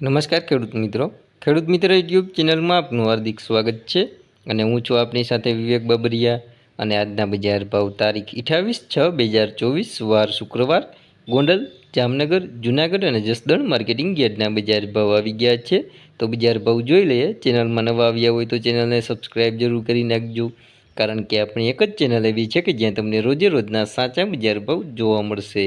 નમસ્કાર ખેડૂત મિત્રો. ખેડૂત મિત્ર યુટ્યુબ ચેનલમાં આપનું હાર્દિક સ્વાગત છે અને હું છું આપની સાથે વિવેક બબરિયા અને આજના બજાર ભાવ તારીખ અઠ્યાવીસ છ બે હજાર ચોવીસ, વાર શુક્રવાર, ગોંડલ, જામનગર, જુનાગઢ અને જસદણ માર્કેટિંગ યાર્ડના બજાર ભાવ આવી ગયા છે. તો બજાર ભાવ જોઈ લઈએ. ચેનલમાં નવા આવ્યા હોય તો ચેનલને સબસ્ક્રાઈબ જરૂર કરી નાખજો. કારણ કે આપણી એક જ ચેનલ એવી છે કે જ્યાં તમને રોજે રોજના સાચા બજાર ભાવ જોવા મળશે.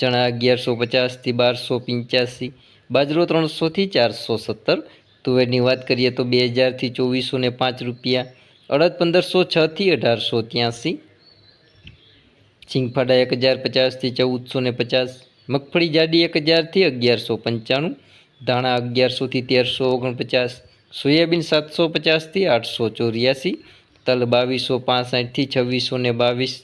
ચણા અગિયારસો પચાસથી બારસો પંચ્યાસી, બાજરો ત્રણસોથી ચારસો સત્તર. તુવેરની વાત કરીએ તો બે હજારથી ચોવીસો ને પાંચ રૂપિયા, અડદ પંદરસો છથી અઢારસો ત્યાંસી. સિંગફાડા એક હજાર પચાસથી ચૌદસો ને પચાસ, મગફળી જાડી એક હજારથી અગિયારસો પંચાણું, ધાણા અગિયારસોથી તેરસો ઓગણપચાસ, સોયાબીન સાતસો પચાસથી આઠસો ચોર્યાસી, તલ બાવીસો પાસઠથી છવ્વીસો ને બાવીસ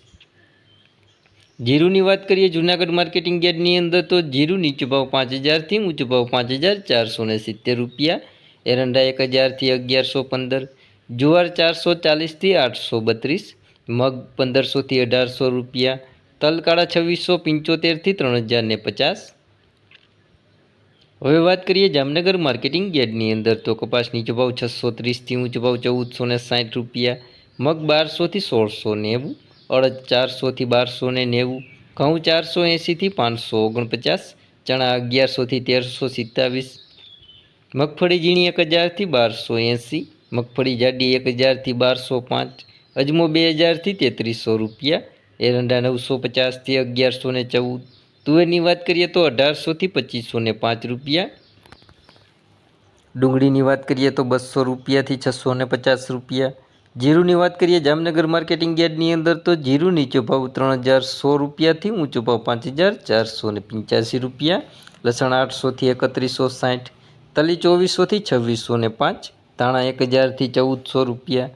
જીરુની વાત કરીએ, જૂનાગઢ માર્કેટિંગ યાર્ડની અંદર તો જીરું નીચો ભાવ પાંચ હજારથી ઊંચો ભાવ પાંચ હજાર ચારસો ને સિત્તેર રૂપિયા, એરંડા એક હજારથી અગિયારસો પંદર, જુવાર ચારસો ચાલીસથી આઠસો બત્રીસ, મગ પંદરસોથી અઢારસો રૂપિયા, તલકાળા છવ્વીસો પંચોતેરથી ત્રણ હજાર ને પચાસ. હવે વાત કરીએ જામનગર માર્કેટિંગ યાર્ડની અંદર તો કપાસ નીચો ભાવ છસો ત્રીસથી ઊંચો ભાવ ચૌદસો ને સાઠ રૂપિયા, મગ બારસોથી સોળસો નેવું અડદ ચારસોથી બારસો ને નેવું, ઘઉં ચારસો એંસીથી પાંચસો ઓગણપચાસ, ચણા અગિયારસોથી તેરસો સિત્તાવીસ, મગફળી ઝીણી એક હજારથી બારસો એંસી મગફળી જાડી એક હજારથી બારસો પાંચ, અજમો બે હજારથી તેત્રીસો રૂપિયા, એરંડા નવસો પચાસથી અગિયારસો ને ચૌદ, તુવેરની વાત કરીએ તો અઢારસોથી પચીસો ને પાંચ રૂપિયા, ડુંગળીની વાત કરીએ તો બસો રૂપિયાથી છસો ને પચાસ રૂપિયા જીરુની વાત કરીએ, જામનગર માર્કેટિંગ યાર્ડની અંદર તો જીરું નીચો ભાવ ત્રણ હજાર સો રૂપિયાથી ઊંચો ભાવ પાંચ હજાર ચારસો ને પંચ્યાસી રૂપિયા, લસણ આઠસોથી એકત્રીસો સાઠ, તલી ચોવીસોથી છવ્વીસો ને પાંચ, ધાણા એક હજારથી ચૌદસો રૂપિયા.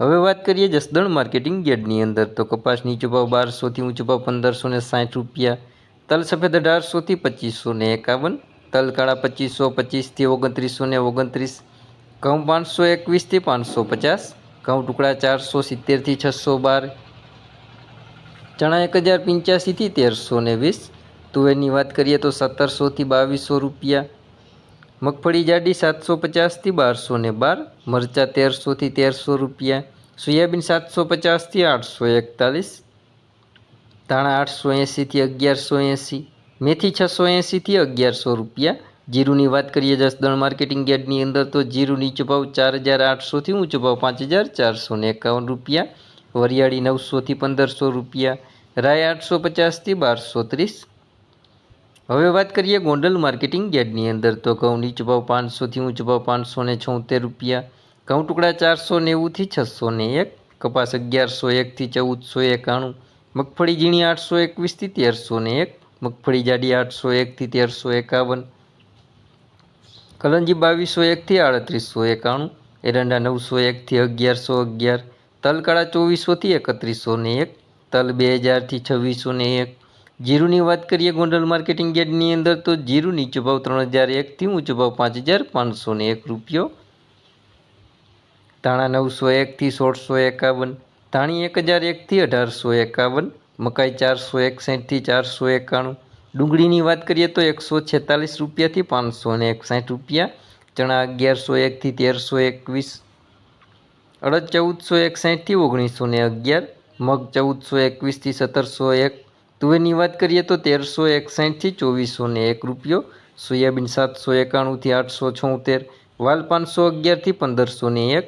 હવે વાત કરીએ જસદણ માર્કેટિંગ યાર્ડની અંદર તો કપાસ નીચો ભાવ બારસોથી ઊંચો ભાવ પંદરસો ને સાઠ રૂપિયા, તલ સફેદ અઢારસોથી પચીસો ને એકાવન, તલ કાળા પચીસો પચીસથી ઓગણત્રીસો ને ઓગણત્રીસ ઘઉં પાંચસો એકવીસથી પાંચસો પચાસ, ઘઉં ટુકડા ચારસો સિત્તેરથી છસો બાર, ચણા એક હજાર પંચ્યાસીથી તેરસો ને વીસ, તુવેરની વાત કરીએ તો સત્તરસોથી બાવીસો રૂપિયા, મગફળી જાડી સાતસો પચાસથી બારસો ને બાર, મરચાં તેરસોથી તેરસો રૂપિયા, સોયાબીન સાતસો પચાસથી આઠસો એકતાલીસ, ધાણા આઠસો એંસીથી અગિયારસો એંસી, મેથી છસો એંસીથી અગિયારસો રૂપિયા જીરુની વાત કરીએ જસદણ માર્કેટિંગ યાર્ડની અંદર તો જીરું નીચો ભાવ ચાર હજાર આઠસોથી ઊંચો ભાવ પાંચ હજાર ચારસો ને એકાવન રૂપિયા. વરિયાળી નવસોથી પંદરસો રૂપિયા. રાય આઠસો પચાસથી બારસો ત્રીસ. હવે વાત કરીએ ગોંડલ માર્કેટિંગ યાર્ડની અંદર તો ઘઉં નીચો ભાવ પાંચસોથી ઊંચો ભાવ પાંચસો ને છોતેર રૂપિયા. ઘઉં ટુકડા ચારસો નેવુંથી છસો ને એક. કપાસ અગિયારસો એકથી ચૌદસો એકાણું. મગફળી ઝીણી આઠસો એકવીસથી તેરસો ને એક. મગફળી જાડી આઠસો એકથી તેરસો એકાવન. કલંજી બાવીસો એકથી આડત્રીસો એકાણું, એરંડા નવસો એકથી અગિયારસો અગિયાર, તલકાળા ચોવીસોથી એકત્રીસો ને એક, તલ બે હજારથી છવ્વીસો ને એક. જીરુની વાત કરીએ ગોંડલ માર્કેટિંગ યાર્ડની અંદર તો જીરુ નીચો ભાવ ત્રણ હજાર એકથી ઊંચો ભાવ પાંચ હજાર પાંચસો ને એક રૂપિયો. ધાણા નવસો એકથી સોળસો એકાવન, ધાણી એક હજાર એકથી અઢારસો એકાવન, મકાઈ ચારસો એકસાઠથી ચારસો એકાણું ડુંગળીની વાત કરીએ તો એકસો છેતાલીસ રૂપિયાથી પાંચસો અને એકસાઠ રૂપિયા, ચણા અગિયારસો એકથી તેરસો એકવીસ, અડદ ચૌદસો એકસાઠથી ઓગણીસો ને અગિયાર, મગ ચૌદસો એકવીસથી સત્તરસો એક, તુવેરની વાત કરીએ તો તેરસો એકસાઠથી ચોવીસો ને એક રૂપિયો, સોયાબીન સાતસો એકાણુંથી આઠસો છોતેર, વાલ પાંચસો અગિયારથી પંદરસો ને એક,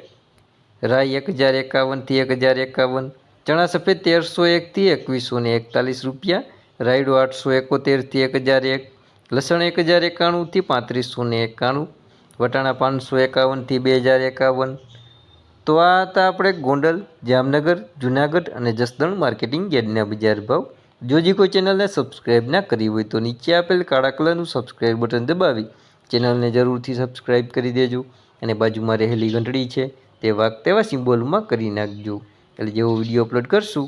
રાઈ એક હજાર એકાવનથી એક હજાર એકાવન, ચણા સફેદ તેરસો એકથી એકવીસો ને એકતાલીસ રૂપિયા રાયડો આઠસો એકોતેરથી એક હજાર એક, લસણ એક હજાર એકાણુંથી પાંત્રીસો ને એકાણું, વટાણા પાંચસો એકાવનથી બે હજાર એકાવન. તો આ હતા આપણે ગોંડલ, જામનગર, જુનાગઢ અને જસદણ માર્કેટિંગ યાર્ડના બજાર ભાવ. જો જે કોઈ ચેનલને સબસ્ક્રાઈબ ના કરી હોય તો નીચે આપેલ કાળા કલરનું સબસ્ક્રાઈબ બટન દબાવી ચેનલને જરૂરથી સબસ્ક્રાઈબ કરી દેજો અને બાજુમાં રહેલી ઘંટડી છે તે વાગ તેવા સિમ્બોલમાં કરી નાખજો. એટલે જેવો વીડિયો અપલોડ કરશું